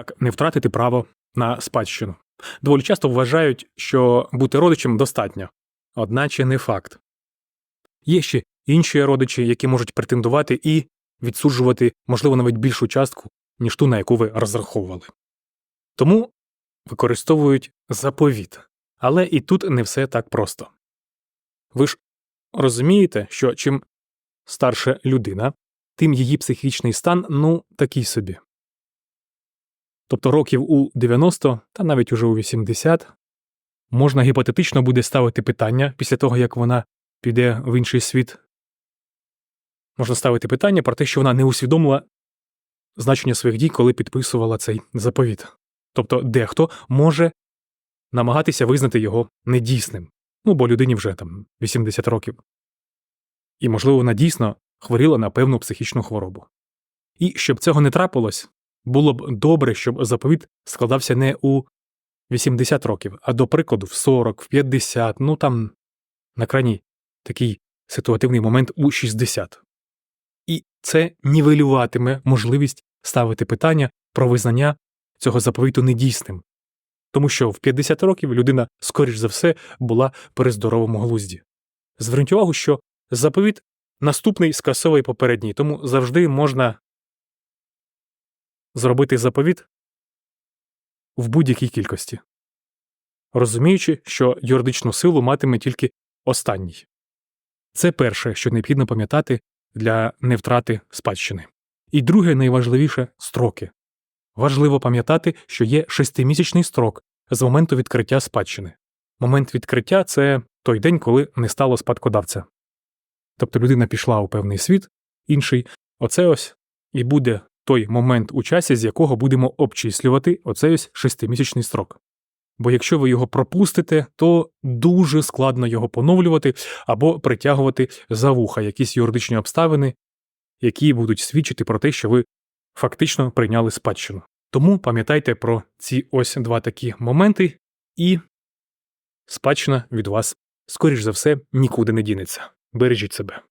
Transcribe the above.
Як не втратити право на спадщину. Доволі часто вважають, що бути родичем достатньо, одначе не факт. Є ще інші родичі, які можуть претендувати і відсуджувати, можливо, навіть більшу частку, ніж ту, на яку ви розраховували. Тому використовують заповіт. Але і тут не все так просто. Ви ж розумієте, що чим старша людина, тим її психічний стан ну такий собі. Тобто років у 90 та навіть уже у 80 можна гіпотетично буде ставити питання після того, як вона піде в інший світ. Можна ставити питання про те, що вона не усвідомила значення своїх дій, коли підписувала цей заповіт. Тобто дехто може намагатися визнати його недійсним, ну бо людині вже там 80 років. І, можливо, вона дійсно хворіла на певну психічну хворобу. І щоб цього не трапилось, було б добре, щоб заповіт складався не у 80 років, а до прикладу в 40, в 50, ну там на крайній такий ситуативний момент у 60. І це нівелюватиме можливість ставити питання про визнання цього заповіту недійсним, тому що в 50 років людина, скоріш за все, була при здоровому глузді. Зверніть увагу, що заповіт наступний скасовує попередній, тому завжди можна зробити заповіт в будь-якій кількості, розуміючи, що юридичну силу матиме тільки останній. Це перше, що необхідно пам'ятати для невтрати спадщини. І друге, найважливіше строки. Важливо пам'ятати, що є шестимісячний строк з моменту відкриття спадщини. Момент відкриття це той день, коли не стало спадкодавця. Тобто людина пішла у певний світ, інший, оце ось і буде той момент у часі, з якого будемо обчислювати оцей ось шестимісячний строк. Бо якщо ви його пропустите, то дуже складно його поновлювати або притягувати за вуха якісь юридичні обставини, які будуть свідчити про те, що ви фактично прийняли спадщину. Тому пам'ятайте про ці ось два такі моменти, і спадщина від вас, скоріш за все, нікуди не дінеться. Бережіть себе.